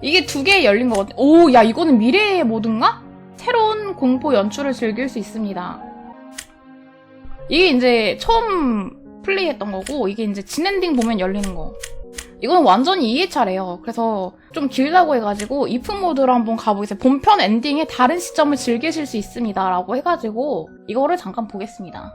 이게 두 개 열린 거거든. 오, 야, 이거는 미래의 모든가? 새로운 공포 연출을 즐길 수 있습니다. 이게 이제 처음 플레이했던 거고, 이게 이제 진엔딩 보면 열리는 거. 이건 완전히 2회차래요. 그래서 좀 길다고 해가지고, 이프 모드로 한번 가보겠습니다. 본편 엔딩의 다른 시점을 즐기실 수 있습니다. 라고 해가지고, 이거를 잠깐 보겠습니다.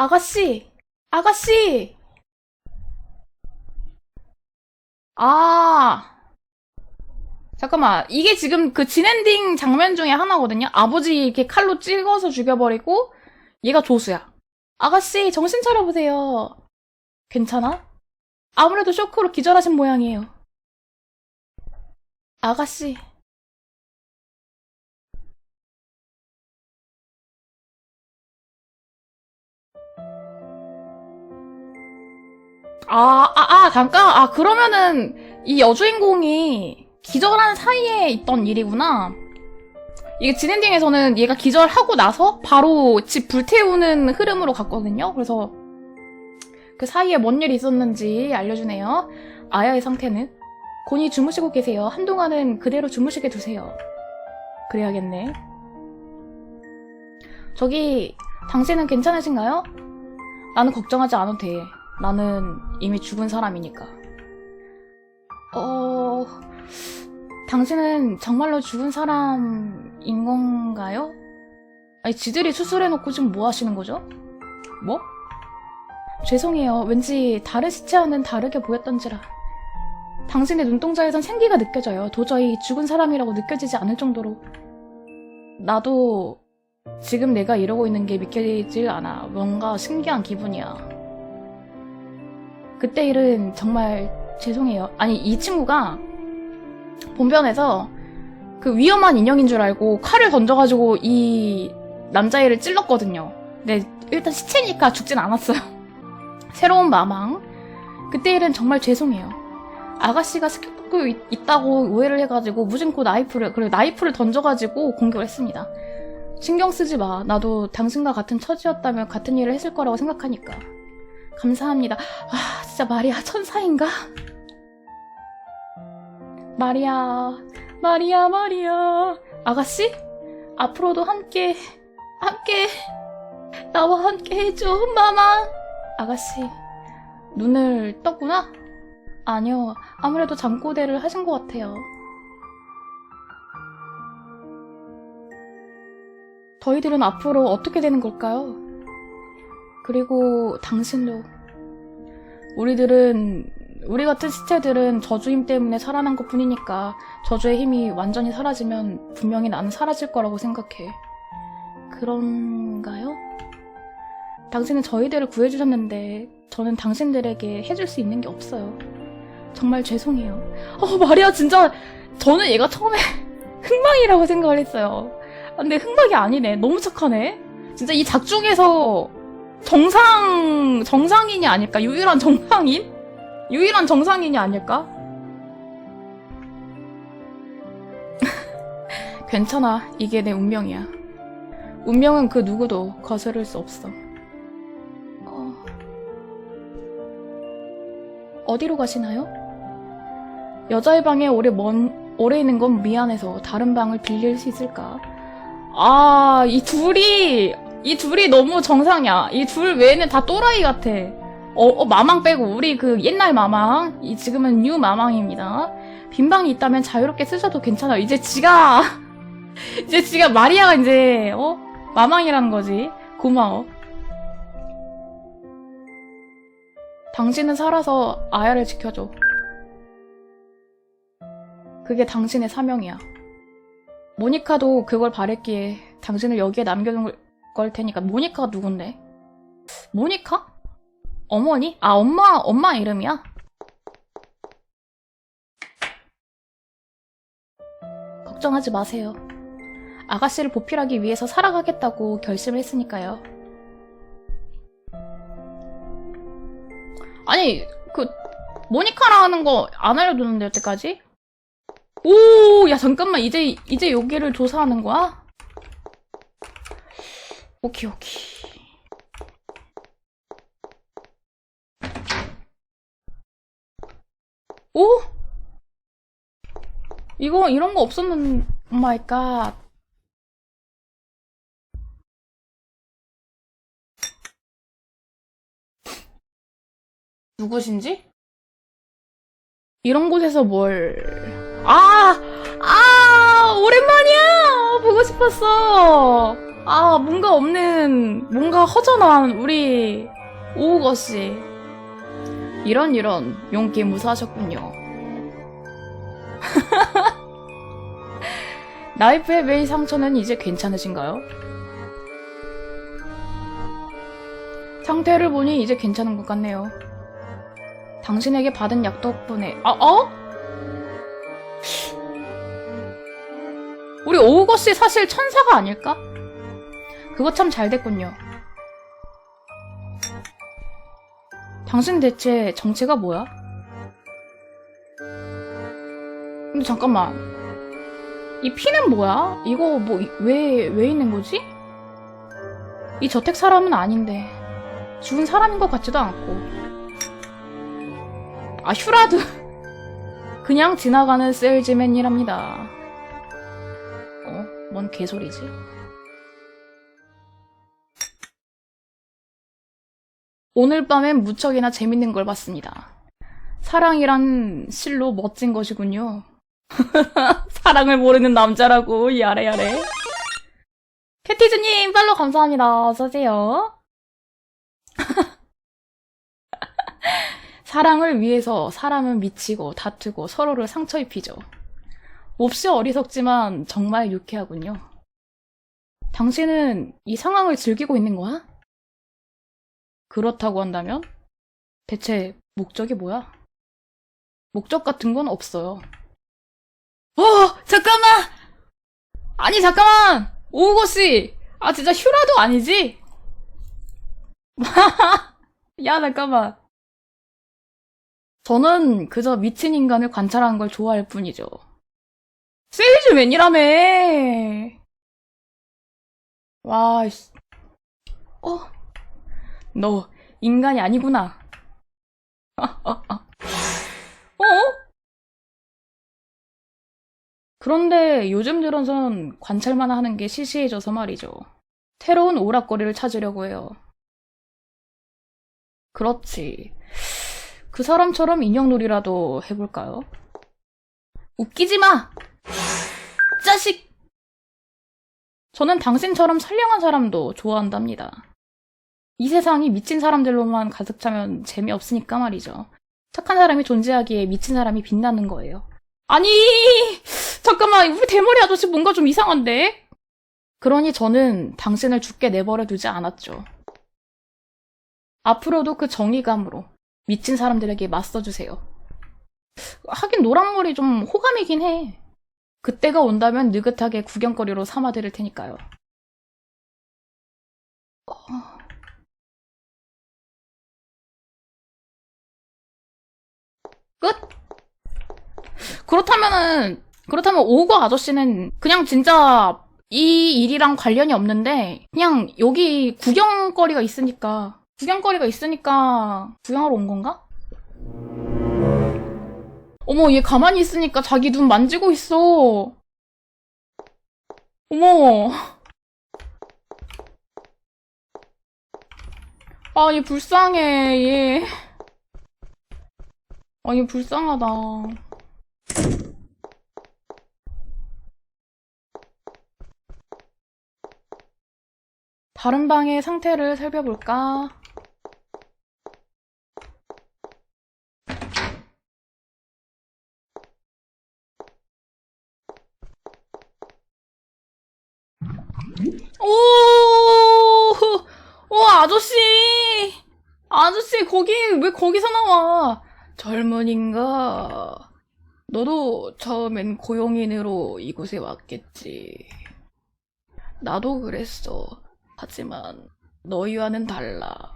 아가씨! 아가씨! 아. 잠깐만. 이게 지금 그 진엔딩 장면 중에 하나거든요? 아버지 이렇게 칼로 찍어서 죽여버리고, 얘가 조수야. 아가씨, 정신 차려보세요. 괜찮아? 아무래도 쇼크로 기절하신 모양이에요. 아가씨. 아, 아, 아, 잠깐. 아, 그러면은 이 여주인공이 기절한 사이에 있던 일이구나. 이게 진엔딩에서는 얘가 기절하고 나서 바로 집 불태우는 흐름으로 갔거든요. 그래서 그 사이에 뭔 일이 있었는지 알려주네요. 아야의 상태는 곤히 주무시고 계세요. 한동안은 그대로 주무시게 두세요. 그래야겠네. 저기, 당신은 괜찮으신가요? 나는 걱정하지 않아도 돼. 나는 이미 죽은 사람이니까. 어, 당신은 정말로 죽은 사람인 건가요? 아니, 지들이 수술해놓고 지금 뭐 하시는 거죠? 뭐? 죄송해요. 왠지 다른 시체와는 다르게 보였던지라. 당신의 눈동자에선 생기가 느껴져요. 도저히 죽은 사람이라고 느껴지지 않을 정도로. 나도 지금 내가 이러고 있는 게 믿겨지질 않아. 뭔가 신기한 기분이야. 그때 일은 정말 죄송해요. 아니, 이 친구가 본편에서 그 위험한 인형인 줄 알고 칼을 던져가지고 이 남자애를 찔렀거든요. 근데 일단 시체니까 죽진 않았어요. 새로운 마망. 그때 일은 정말 죄송해요. 아가씨가 스킵 있, 있다고 오해를 해가지고 무심코 나이프를, 그리고 나이프를 던져가지고 공격을 했습니다. 신경 쓰지 마. 나도 당신과 같은 처지였다면 같은 일을 했을 거라고 생각하니까. 감사합니다. 아, 진짜 마리아 천사인가? 마리아, 마리아, 마리아. 아가씨? 앞으로도 함께, 함께, 나와 함께 해줘, 마마. 아가씨, 눈을 떴구나? 아니요, 아무래도 잠꼬대를 하신 것 같아요. 저희들은 앞으로 어떻게 되는 걸까요? 그리고 당신도 우리들은 우리 같은 시체들은 저주 힘 때문에 살아난 것 뿐이니까 저주의 힘이 완전히 사라지면 분명히 나는 사라질 거라고 생각해. 그런가요? 당신은 저희들을 구해주셨는데 저는 당신들에게 해줄 수 있는 게 없어요. 정말 죄송해요. 어, 마리아 진짜 저는 얘가 처음에 흑망이라고 생각을 했어요. 아, 근데 흑막이 아니네. 너무 착하네. 진짜 이 작중에서 정상, 정상인이 아닐까? 유일한 정상인? 유일한 정상인이 아닐까? 괜찮아. 이게 내 운명이야. 운명은 그 누구도 거스를 수 없어. 어... 어디로 가시나요? 여자의 방에 오래 먼, 오래 있는 건 미안해서 다른 방을 빌릴 수 있을까? 아, 이 둘이, 이 둘이 너무 정상이야. 이 둘 외에는 다 또라이 같아. 어, 어, 마망 빼고, 우리 그 옛날 마망, 이 지금은 뉴 마망입니다. 빈 방이 있다면 자유롭게 쓰셔도 괜찮아요. 이제 지가, 이제 지가 마리아가 이제, 어? 마망이라는 거지. 고마워. 당신은 살아서 아야를 지켜줘. 그게 당신의 사명이야. 모니카도 그걸 바랬기에 당신을 여기에 남겨둔 걸 테니까 모니카가 누군데? 모니카? 어머니? 아 엄마 엄마 이름이야? 걱정하지 마세요. 아가씨를 보필하기 위해서 살아가겠다고 결심을 했으니까요. 아니 그 모니카라는 거 안 알려두는데 여태까지? 오, 야, 잠깐만. 이제, 이제 여기를 조사하는 거야? 오케이. 오? 이거, 이런 거 없었는, 오 마이 갓. 누구신지? 이런 곳에서 뭘. 아! 아! 오랜만이야! 보고 싶었어! 아, 뭔가 없는, 뭔가 허전한 우리 오우거 씨. 이런 이런 용기 무사하셨군요. 나이프의 매일 상처는 이제 괜찮으신가요? 상태를 보니 이제 괜찮은 것 같네요. 당신에게 받은 약 덕분에 아 어? 우리 오우거 씨 사실 천사가 아닐까? 그거 참 잘 됐군요. 당신 대체 정체가 뭐야? 근데 잠깐만. 이 피는 뭐야? 이거 뭐, 왜, 왜 있는 거지? 이 저택 사람은 아닌데. 죽은 사람인 것 같지도 않고. 아, 휴라드. 그냥 지나가는 셀즈맨이랍니다. 어? 뭔 개소리지? 오늘 밤엔 무척이나 재밌는 걸 봤습니다. 사랑이란 실로 멋진 것이군요. 사랑을 모르는 남자라고, 야래야래. 캐티즈님, 팔로 감사합니다. 어서오세요. 사랑을 위해서 사람은 미치고 다투고 서로를 상처 입히죠. 몹시 어리석지만 정말 유쾌하군요. 당신은 이 상황을 즐기고 있는 거야? 그렇다고 한다면 대체 목적이 뭐야? 목적 같은 건 없어요. 어, 잠깐만! 아니, 잠깐만! 오우거 씨! 아, 진짜 휴라도 아니지? 야, 잠깐만. 저는 그저 미친 인간을 관찰하는 걸 좋아할 뿐이죠. 세일즈맨이라며! 와, 씨. 어? 너 인간이 아니구나. 어? 그런데 요즘 들어선 관찰만 하는 게 시시해져서 말이죠. 새로운 오락거리를 찾으려고 해요. 그렇지. 그 사람처럼 인형놀이라도 해볼까요? 웃기지 마! 자식! 저는 당신처럼 선량한 사람도 좋아한답니다. 이 세상이 미친 사람들로만 가득 차면 재미없으니까 말이죠. 착한 사람이 존재하기에 미친 사람이 빛나는 거예요. 아니! 잠깐만, 우리 대머리 아저씨 뭔가 좀 이상한데? 그러니 저는 당신을 죽게 내버려 두지 않았죠. 앞으로도 그 정의감으로 미친 사람들에게 맞서주세요. 하긴 노란머리 좀 호감이긴 해. 그때가 온다면 느긋하게 구경거리로 삼아드릴 테니까요. 어... 끝? 그렇다면은, 그렇다면 오거 아저씨는 그냥 진짜 이 일이랑 관련이 없는데, 그냥 여기 구경거리가 있으니까, 구경거리가 있으니까 구경하러 온 건가? 어머, 얘 가만히 있으니까 자기 눈 만지고 있어. 어머. 아, 얘 불쌍해, 얘. 아, 얘 불쌍하다. 다른 방의 상태를 살펴볼까? 오, 오, 아저씨! 아저씨, 거기, 왜 거기서 나와? 젊은인가? 너도 처음엔 고용인으로 이곳에 왔겠지. 나도 그랬어. 하지만 너희와는 달라.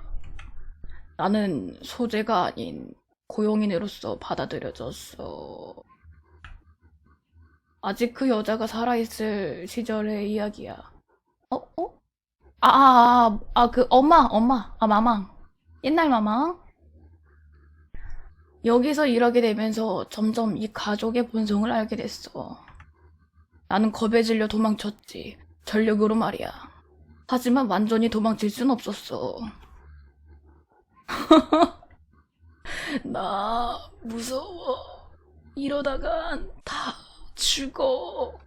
나는 소재가 아닌 고용인으로서 받아들여졌어. 아직 그 여자가 살아있을 시절의 이야기야. 어? 어? 아, 아, 아, 그 엄마, 엄마, 아, 마망. 옛날 마망. 여기서 일하게 되면서 점점 이 가족의 본성을 알게 됐어. 나는 겁에 질려 도망쳤지. 전력으로 말이야. 하지만 완전히 도망칠 순 없었어. 나 무서워. 이러다간 다 죽어.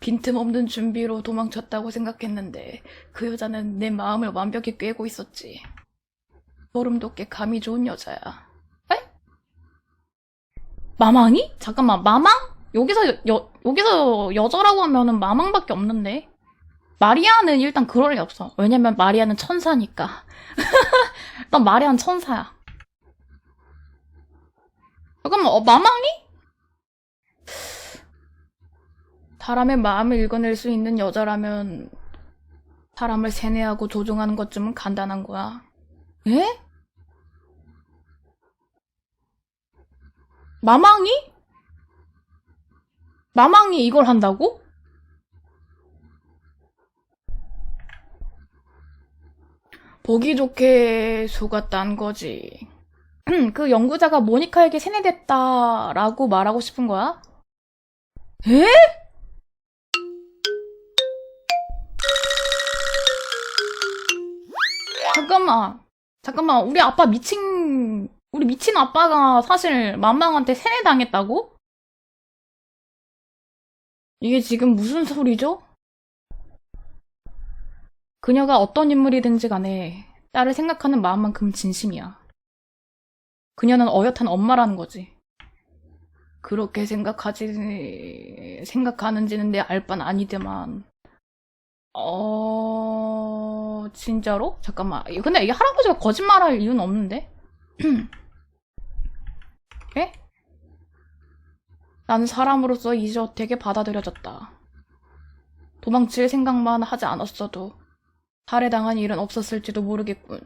빈틈없는 준비로 도망쳤다고 생각했는데 그 여자는 내 마음을 완벽히 꿰고 있었지. 소름 돋게 감이 좋은 여자야. 에? 마망이? 잠깐만, 마망? 여기서 여, 여기서 여자라고 하면은 마망밖에 없는데. 마리아는 일단 그럴 리 없어. 왜냐면 마리아는 천사니까. 난 마리아는 천사야. 잠깐만, 어, 마망이? 사람의 마음을 읽어낼 수 있는 여자라면 사람을 세뇌하고 조종하는 것쯤은 간단한 거야. 에? 마망이? 마망이 이걸 한다고? 보기 좋게 속았단 거지. 그 연구자가 모니카에게 세뇌됐다라고 말하고 싶은 거야? 에? 잠깐만. 잠깐만. 우리 아빠 미친, 우리 미친 아빠가 사실 맘망한테 세뇌당했다고? 이게 지금 무슨 소리죠? 그녀가 어떤 인물이든지 간에 딸을 생각하는 마음만큼 진심이야. 그녀는 어엿한 엄마라는 거지. 그렇게 생각하지, 생각하는지는 내 알 바는 아니지만, 어, 진짜로? 잠깐만. 근데 이 할아버지가 거짓말할 이유는 없는데? 에? 나는 사람으로서 이제 되게 받아들여졌다. 도망칠 생각만 하지 않았어도 살해당한 일은 없었을지도 모르겠군.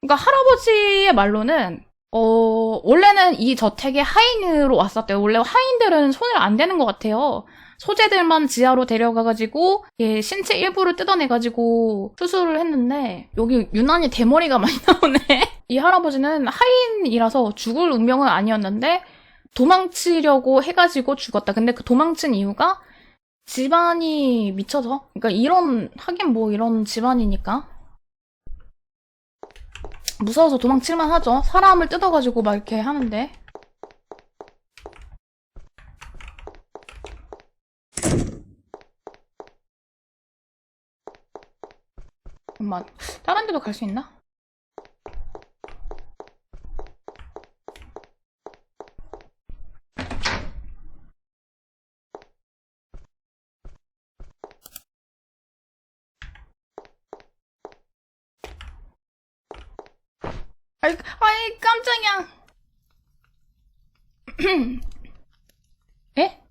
그러니까 할아버지의 말로는 어, 원래는 이 저택에 하인으로 왔었대요. 원래 하인들은 손을 안 대는 것 같아요. 소재들만 지하로 데려가가지고 예, 신체 일부를 뜯어내가지고 수술을 했는데 여기 유난히 대머리가 많이 나오네. 이 할아버지는 하인이라서 죽을 운명은 아니었는데 도망치려고 해가지고 죽었다. 근데 그 도망친 이유가 집안이 미쳐서 그러니까 이런 하긴 뭐 이런 집안이니까 무서워서 도망칠만 하죠. 사람을 뜯어가지고 막 이렇게 하는데 엄마 다른 데도 갈 수 있나? 아이, 아이 깜짝이야. 에?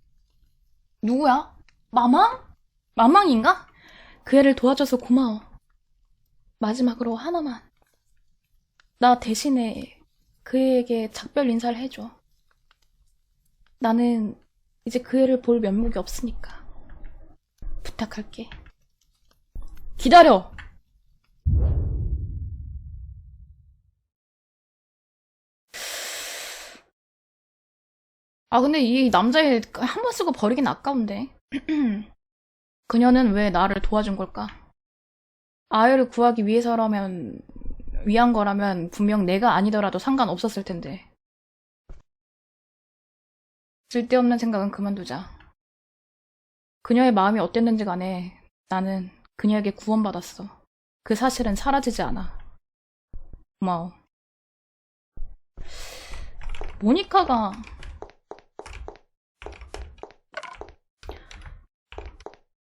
누구야? 마망? 마망인가? 그 애를 도와줘서 고마워. 마지막으로 하나만. 나 대신에 그 애에게 작별 인사를 해줘. 나는 이제 그 애를 볼 면목이 없으니까. 부탁할게. 기다려! 아, 근데 이 남자애 한 번 쓰고 버리긴 아까운데. 그녀는 왜 나를 도와준 걸까? 아이를 구하기 위해서라면, 위한 거라면 분명 내가 아니더라도 상관없었을 텐데. 쓸데없는 생각은 그만두자. 그녀의 마음이 어땠는지 간에 나는 그녀에게 구원받았어. 그 사실은 사라지지 않아. 고마워. 모니카가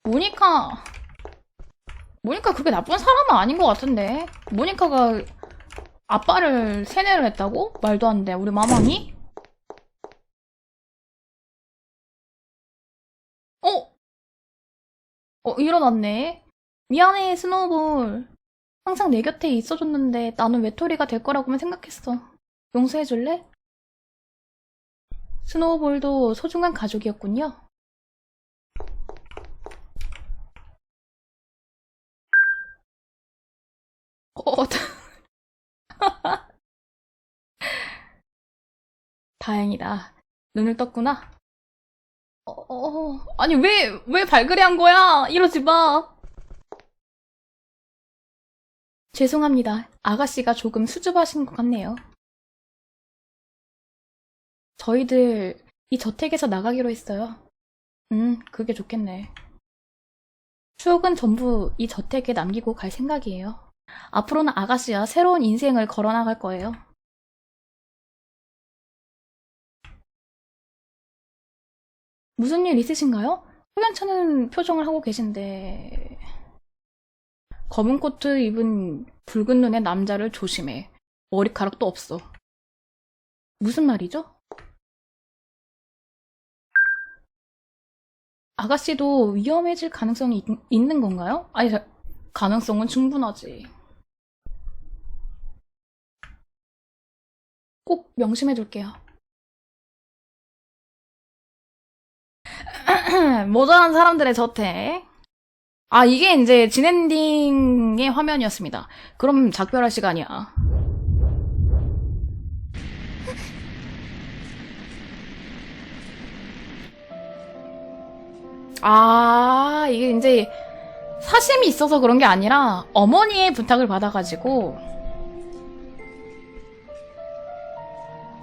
모니카, 모니카 그렇게 나쁜 사람은 아닌 것 같은데. 모니카가 아빠를 세뇌를 했다고? 말도 안 돼. 우리 마망이? 어? 어, 일어났네. 미안해, 스노우볼. 항상 내 곁에 있어줬는데 나는 외톨이가 될 거라고만 생각했어. 용서해줄래? 스노우볼도 소중한 가족이었군요. 다행이다. 눈을 떴구나. 어, 어, 아니, 왜, 왜 발그레 한 거야? 이러지 마. 죄송합니다. 아가씨가 조금 수줍어하신 것 같네요. 저희들 이 저택에서 나가기로 했어요. 음, 그게 좋겠네. 추억은 전부 이 저택에 남기고 갈 생각이에요. 앞으로는 아가씨와 새로운 인생을 걸어나갈 거예요. 무슨 일 있으신가요? 호연찮은 표정을 하고 계신데 검은 코트 입은 붉은 눈의 남자를 조심해. 머리카락도 없어. 무슨 말이죠? 아가씨도 위험해질 가능성이 있, 있는 건가요? 아니, 자- 가능성은 충분하지. 꼭 명심해 둘게요. 모자란 사람들의 저택. 아, 이게 이제 진엔딩의 화면이었습니다. 그럼 작별할 시간이야. 아, 이게 이제 사심이 있어서 그런 게 아니라 어머니의 부탁을 받아가지고.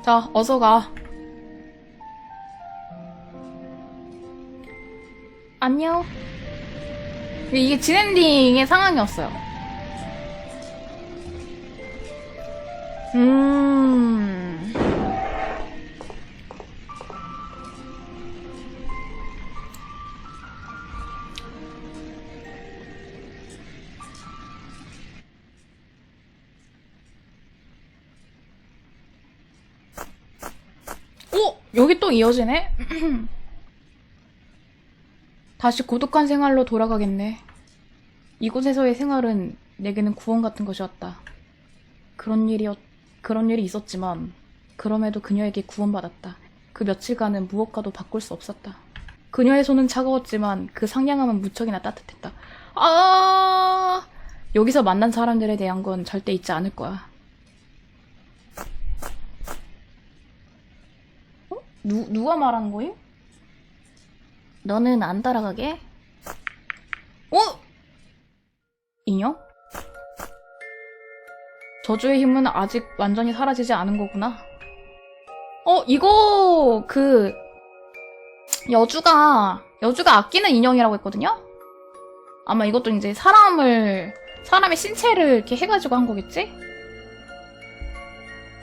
자, 어서 가. 안녕. 이게 진엔딩의 상황이었어요. 음. 오! 여기 또 이어지네? 다시 고독한 생활로 돌아가겠네. 이곳에서의 생활은 내게는 구원 같은 것이었다. 그런 일이었, 그런 일이 있었지만, 그럼에도 그녀에게 구원받았다. 그 며칠간은 무엇과도 바꿀 수 없었다. 그녀의 손은 차가웠지만 그 상냥함은 무척이나 따뜻했다. 아, 여기서 만난 사람들에 대한 건 절대 잊지 않을 거야. 어? 누, 누가 말하는 거임? 너는 안 따라가게? 어? 인형? 저주의 힘은 아직 완전히 사라지지 않은 거구나. 어, 이거, 그, 여주가, 여주가 아끼는 인형이라고 했거든요? 아마 이것도 이제 사람을, 사람의 신체를 이렇게 해가지고 한 거겠지?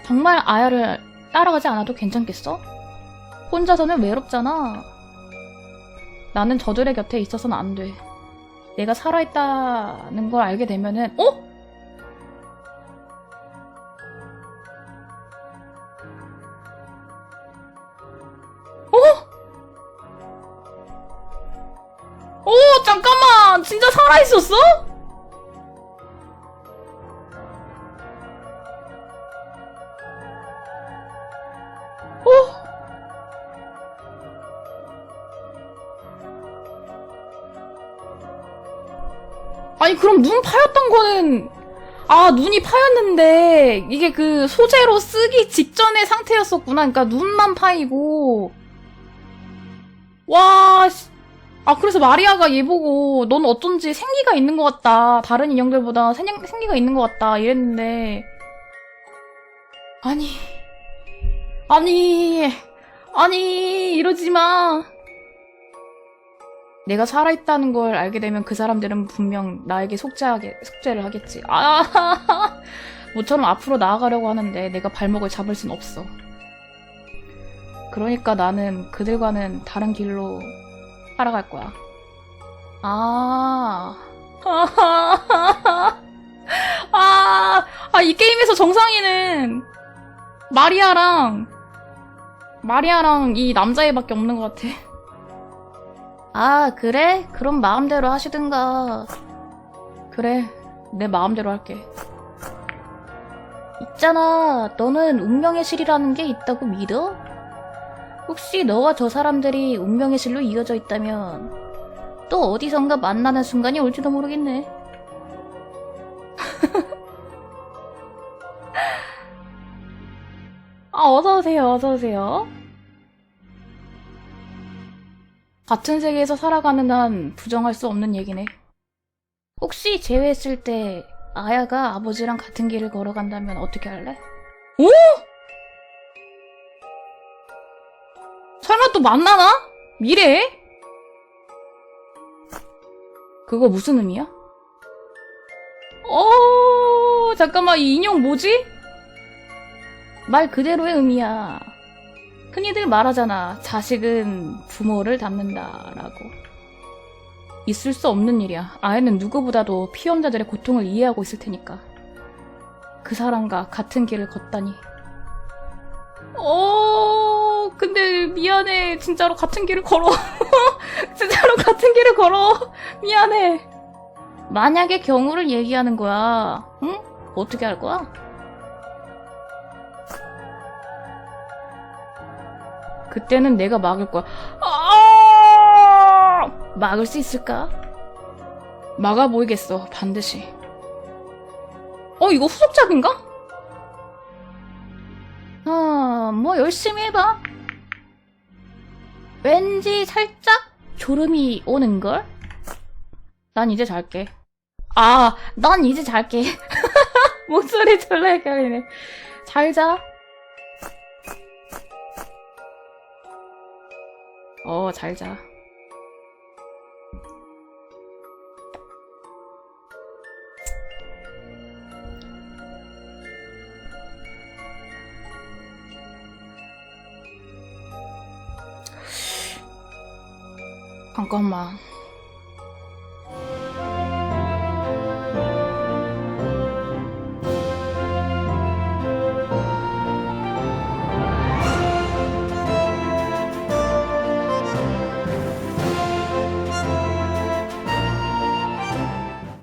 정말 아야를 따라가지 않아도 괜찮겠어? 혼자서는 외롭잖아. 나는 저들의 곁에 있어서는 안 돼. 내가 살아있다는 걸 알게 되면은, 어? 아니, 그럼 눈 파였던 거는, 아, 눈이 파였는데, 이게 그 소재로 쓰기 직전의 상태였었구나. 그러니까 눈만 파이고. 와, 씨. 아, 그래서 마리아가 얘 보고, 넌 어쩐지 생기가 있는 것 같다. 다른 인형들보다 생, 생기가 있는 것 같다. 이랬는데. 아니. 아니. 아니, 이러지 마. 내가 살아있다는 걸 알게 되면 그 사람들은 분명 나에게 속죄하게, 속죄를 하겠지. 아, 모처럼 앞으로 나아가려고 하는데 내가 발목을 잡을 순 없어. 그러니까 나는 그들과는 다른 길로 살아갈 거야. 아. 아, 아, 이 게임에서 정상이는 마리아랑, 마리아랑 이 남자애밖에 없는 것 같아. 아, 그래? 그럼 마음대로 하시든가. 그래, 내 마음대로 할게. 있잖아, 너는 운명의 실이라는 게 있다고 믿어? 혹시 너와 저 사람들이 운명의 실로 이어져 있다면 또 어디선가 만나는 순간이 올지도 모르겠네. 아, 어서오세요, 어서오세요. 같은 세계에서 살아가는 한 부정할 수 없는 얘기네. 혹시 제외했을 때 아야가 아버지랑 같은 길을 걸어간다면 어떻게 할래? 오? 설마 또 만나나? 미래에? 그거 무슨 의미야? 어, 잠깐만, 이 인형 뭐지? 말 그대로의 의미야. 흔히들 말하잖아. 자식은 부모를 닮는다라고. 있을 수 없는 일이야. 아이는 누구보다도 피험자들의 고통을 이해하고 있을 테니까. 그 사람과 같은 길을 걷다니. 어, 근데 미안해. 진짜로 같은 길을 걸어. 진짜로 같은 길을 걸어. 미안해. 만약의 경우를 얘기하는 거야. 응? 어떻게 할 거야? 그때는 내가 막을 거야. 아! 막을 수 있을까? 막아 보이겠어, 반드시. 어, 이거 후속작인가? 아, 뭐 열심히 해봐. 왠지 살짝 졸음이 오는걸? 난 이제 잘게. 아, 난 이제 잘게. 목소리 졸라 헷갈리네. 잘 자. 어, 잘 자. 잠깐만.